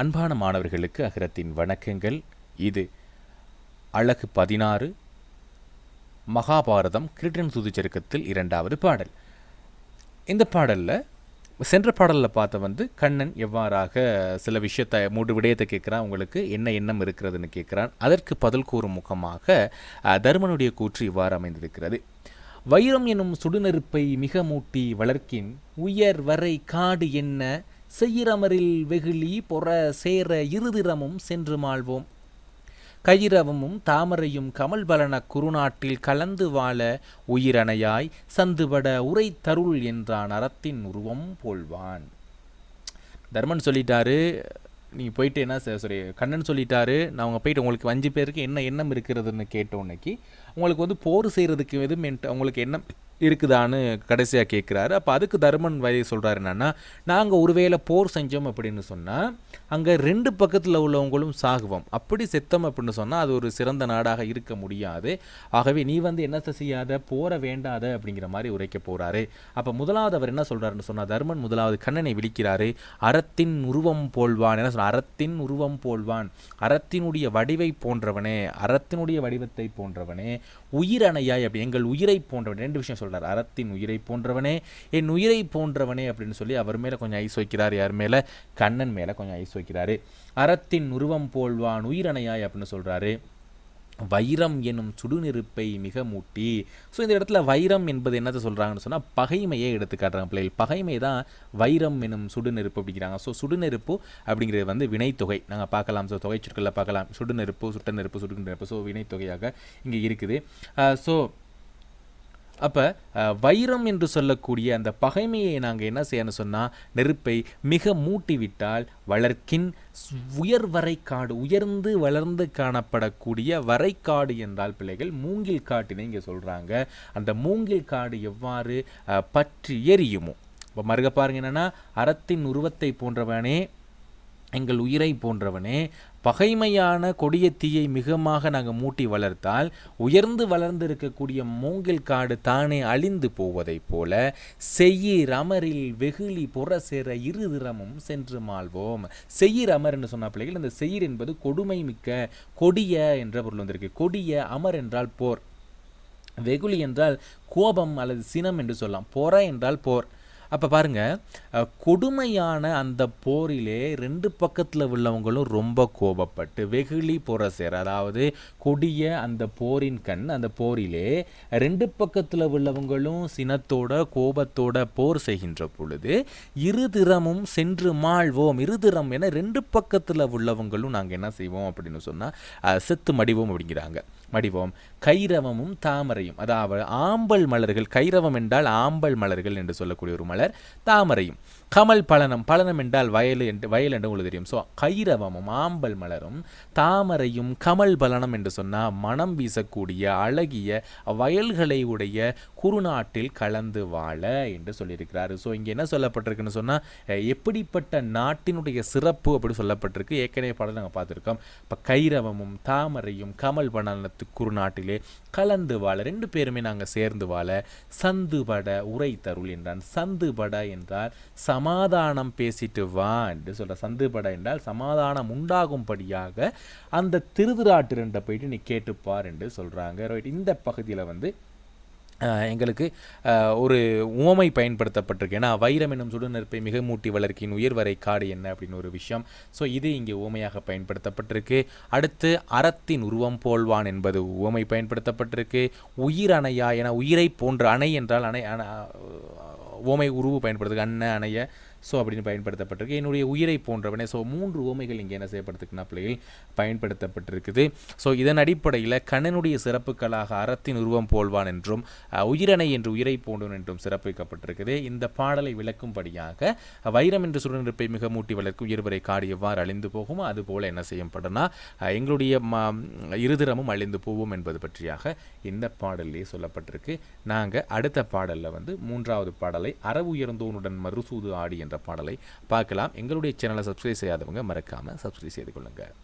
அன்பான மாணவர்களுக்கு அகரத்தின் வணக்கங்கள். இது அழகு பதினாறு மகாபாரதம் கிருட்டன் சுதுச்சருக்கத்தில் இரண்டாவது பாடல். இந்த பாடலில் சென்ற பாடலில் பார்த்த வந்து கண்ணன் எவ்வாறாக சில விஷயத்தை மூன்று விடயத்தை கேட்குறான் உங்களுக்கு என்ன எண்ணம் இருக்கிறதுன்னு கேட்குறான். அதற்கு பதில் கூறும் முகமாக தர்மனுடைய கூற்று இவ்வாறு அமைந்திருக்கிறது. வைரம் எனும் சுடுநெருப்பை மிக மூட்டி வளர்க்கின் உயர் வரை காடு என்ன? செய்யிரமரில் வெகுளி பொற சேர இருதிரமும் சென்று மாழ்வோம் கயிரவமும் தாமரையும் கமல்பலன குறுநாட்டில் கலந்து வாழ உயிரணையாய் சந்துபட உரை தருள் என்றான் அறத்தின் உருவம் போல்வான். தர்மன் சொல்லிட்டாரு நீ போயிட்டு என்ன ச- கண்ணன் சொல்லிட்டாரு நான் அவங்க போயிட்டு உங்களுக்கு அஞ்சு பேருக்கு என்ன எண்ணம் இருக்கிறதுன்னு கேட்டோன்னைக்கு உங்களுக்கு வந்து போர் செய்கிறதுக்கு எதுவும் மென்ட் உங்களுக்கு எண்ணம் இருக்குதான்னு கடைசியாக கேட்குறாரு அப்போ அதுக்கு தர்மன் வழி சொல்கிறாரு என்னென்னா நாங்கள் ஒருவேளை போர் செஞ்சோம் அப்படின்னு சொன்னால் அங்கே ரெண்டு பக்கத்தில் உள்ளவங்களும் சாகுவோம். அப்படி செத்தோம் அப்படின்னு சொன்னால் அது ஒரு சிறந்த நாடாக இருக்க முடியாது. ஆகவே நீ வந்து என்ன செய்யாத? போற வேண்டாத அப்படிங்கிற மாதிரி உரைக்க போகிறாரு அப்போ முதலாவது அவர் என்ன சொல்கிறாருன்னு சொன்னால் தர்மன் முதலாவது கண்ணனை விழிக்கிறாரு. அறத்தின் உருவம் போல்வான் என்ன சொன்ன அறத்தின் உருவம் போல்வான். அறத்தினுடைய வடிவை போன்றவனே. அறத்தினுடைய வடிவத்தை போன்றவனே. உயிரணையாய் அப்படி எங்கள் உயிரை போன்றவன். ரெண்டு விஷயம் சொல்கிறார் அறத்தின் உயிரை போன்றவனே என் உயிரை போன்றவனே அப்படின்னு சொல்லி அவர் மேலே கொஞ்சம் ஐஸ் வைக்கிறார். யார் மேலே? கண்ணன் மேலே கொஞ்சம் ஐஸ் வைக்கிறாரு. அறத்தின் உருவம் போல்வான் உயிரணையாய் அப்படின்னு சொல்கிறாரு வைரம் எனும் சுடுநெருப்பை மிக மூட்டி ஸோ இந்த இடத்துல வைரம் என்பது என்னத்தை சொல்கிறாங்கன்னு சொன்னால் பகைமையை எடுத்து காட்டுறாங்க பிள்ளைகள். பகைமை தான் வைரம் எனும் சுடுநெருப்பு அப்படிங்கிறாங்க. ஸோ சுடுநெருப்பு அப்படிங்கிறது வந்து வினைத்தொகை. நாங்கள் பார்க்கலாம். ஸோ தொகை சொற்களில் பார்க்கலாம். சுடுநெருப்பு சுட்ட நெருப்பு சுடுநெருப்பு. ஸோ வினைத்தொகையாக இங்கே இருக்குது. ஸோ அப்போ வைரம் என்று சொல்லக்கூடிய அந்த பகைமையை நாங்கள் என்ன செய்யணும் சொன்னால் நெருப்பை மிக மூட்டிவிட்டால் வளர்க்கின் உயர் வரைக்காடு உயர்ந்து வளர்ந்து காணப்படக்கூடிய வரைக்காடு என்றால் பிள்ளைகள் மூங்கில் காட்டினை இங்கே சொல்கிறாங்க அந்த மூங்கில் காடு எவ்வாறு பற்றி எரியுமோ? இப்போ மறுக பாருங்க என்னென்னா அறத்தின் உருவத்தை போன்றவனே எங்கள் உயிரை போன்றவனே பகைமையான கொடிய தீயை மிகமாக நாங்கள் மூட்டி வளர்த்தால் உயர்ந்து வளர்ந்து இருக்கக்கூடிய மூங்கில் காடு தானே அழிந்து போவதைப் போல செய்யீர் அமரில் வெகுளி புற சேர இருதிறமும் சென்று மாழ்வோம் செய்யீர் அமர் என்று சொன்ன பிள்ளைகள் இந்த செய்யீர் என்பது கொடுமை மிக்க கொடிய என்ற பொருள் வந்திருக்கு. கொடிய அமர் என்றால் போர். வெகுளி என்றால் கோபம் அல்லது சினம் என்று சொல்லலாம். பொற என்றால் போர். அப்போ பாருங்க கொடுமையான அந்த போரிலே ரெண்டு பக்கத்தில் உள்ளவங்களும் ரொம்ப கோபப்பட்டு வெகுளி புற சேர் அதாவது கொடிய அந்த போரின் கண் அந்த போரிலே ரெண்டு பக்கத்தில் உள்ளவங்களும் சினத்தோட கோபத்தோட போர் செய்கின்ற பொழுது இருதிறமும் சென்று மாழ்வோம் இருதிறம் என ரெண்டு பக்கத்தில் உள்ளவங்களும் நாங்கள் என்ன செய்வோம் அப்படின்னு சொன்னால் செத்து மடிவோம் அப்படிங்கிறாங்க. மடிவோம். கைரவமும் தாமரையும் அதாவது ஆம்பல் மலர்கள் கைரவம் என்றால் ஆம்பல் மலர்கள் என்று சொல்லக்கூடிய ஒரு மலர். தாமரையும். கமல் பலனம் பலனம் என்றால் வயல் என்று வயல் என்று உங்களுக்கு தெரியும். ஸோ கைரவமும் ஆம்பல் மலரும் தாமரையும் கமல் பலனம் என்று சொன்னால் மனம் வீசக்கூடிய அழகிய வயல்களை உடைய குறுநாட்டில் கலந்து வாழ என்று சொல்லியிருக்கிறாரு. ஸோ இங்கே என்ன சொல்லப்பட்டிருக்குன்னு சொன்னால் எப்படிப்பட்ட நாட்டினுடைய சிறப்பு அப்படி சொல்லப்பட்டிருக்கு. ஏற்கனவே படம் நாங்கள் பார்த்துருக்கோம். இப்போ கைரவமும் தாமரையும் கமல் பலனத்து குறுநாட்டிலே கலந்து வாழ ரெண்டு பேருமே நாங்கள் சேர்ந்து வாழ சந்துபட உரை தருள் என்றான். சந்துபட என்றால் சமாதானம் பேசிட்டு வா என்று சொல்ற சந்துபட என்றால் சமாதானம் உண்டாகும்படியாக அந்த திருதுராட்டிரண்ட போயிட்டு நீ கேட்டுப்பார் என்று சொல்கிறாங்க ரைட் இந்த பகுதியில் வந்து எங்களுக்கு ஒரு உவமை பயன்படுத்தப்பட்டிருக்கு. ஏன்னா வைரம் என்னும் சுடுநெருப்பை மிக மூட்டி வளர்க்கின் உயர்வரை காடு என்ன அப்படின்னு ஒரு விஷயம். ஸோ இது இங்கே உவமையாக பயன்படுத்தப்பட்டிருக்கு. அடுத்து அறத்தின் உருவம் போல்வான் என்பது உவமை பயன்படுத்தப்பட்டிருக்கு. உயிர் அணையா என உயிரை போன்ற அணை என்றால் அணை அண உருவு பயன்படுத்துக்கு அண்ண அணைய ஸோ அப்படின்னு பயன்படுத்தப்பட்டிருக்கு. என்னுடைய உயிரை போன்றவனே ஸோ மூன்று உவமைகள் இங்கே என்ன செய்யப்படுத்துக்குன்னா பிள்ளைகள் பயன்படுத்தப்பட்டிருக்குது. ஸோ இதன் அடிப்படையில் கண்ணனுடைய சிறப்புகளாக அறத்தின் உருவம் போல்வான் என்றும் உயிரணை என்று உயிரை போன்றவன் என்றும் சிறப்பிக்கப்பட்டிருக்குது. இந்த பாடலை விளக்கும்படியாக வைரம் என்று சுடுநெருப்பை மிக மூட்டி வளர்க்கும் இருவரை காடு எவ்வாறு அழிந்து போகுமோ அதுபோல் என்ன செய்யப்படும்னா எங்களுடைய ம- இருதிறமும் அழிந்து போவோம் என்பது பற்றியாக இந்த பாடலே சொல்லப்பட்டிருக்கு. நாங்கள் அடுத்த பாடலில் வந்து மூன்றாவது பாடலை அறவு உயர்ந்தோனுடன் மறுசூது ஆடி என்ற பாடலை பார்க்கலாம். எங்களுடைய சேனலை சப்ஸ்கிரைப் செய்யாதவங்க மறக்காமல் சப்ஸ்கிரைப் செய்து கொள்ளுங்கள்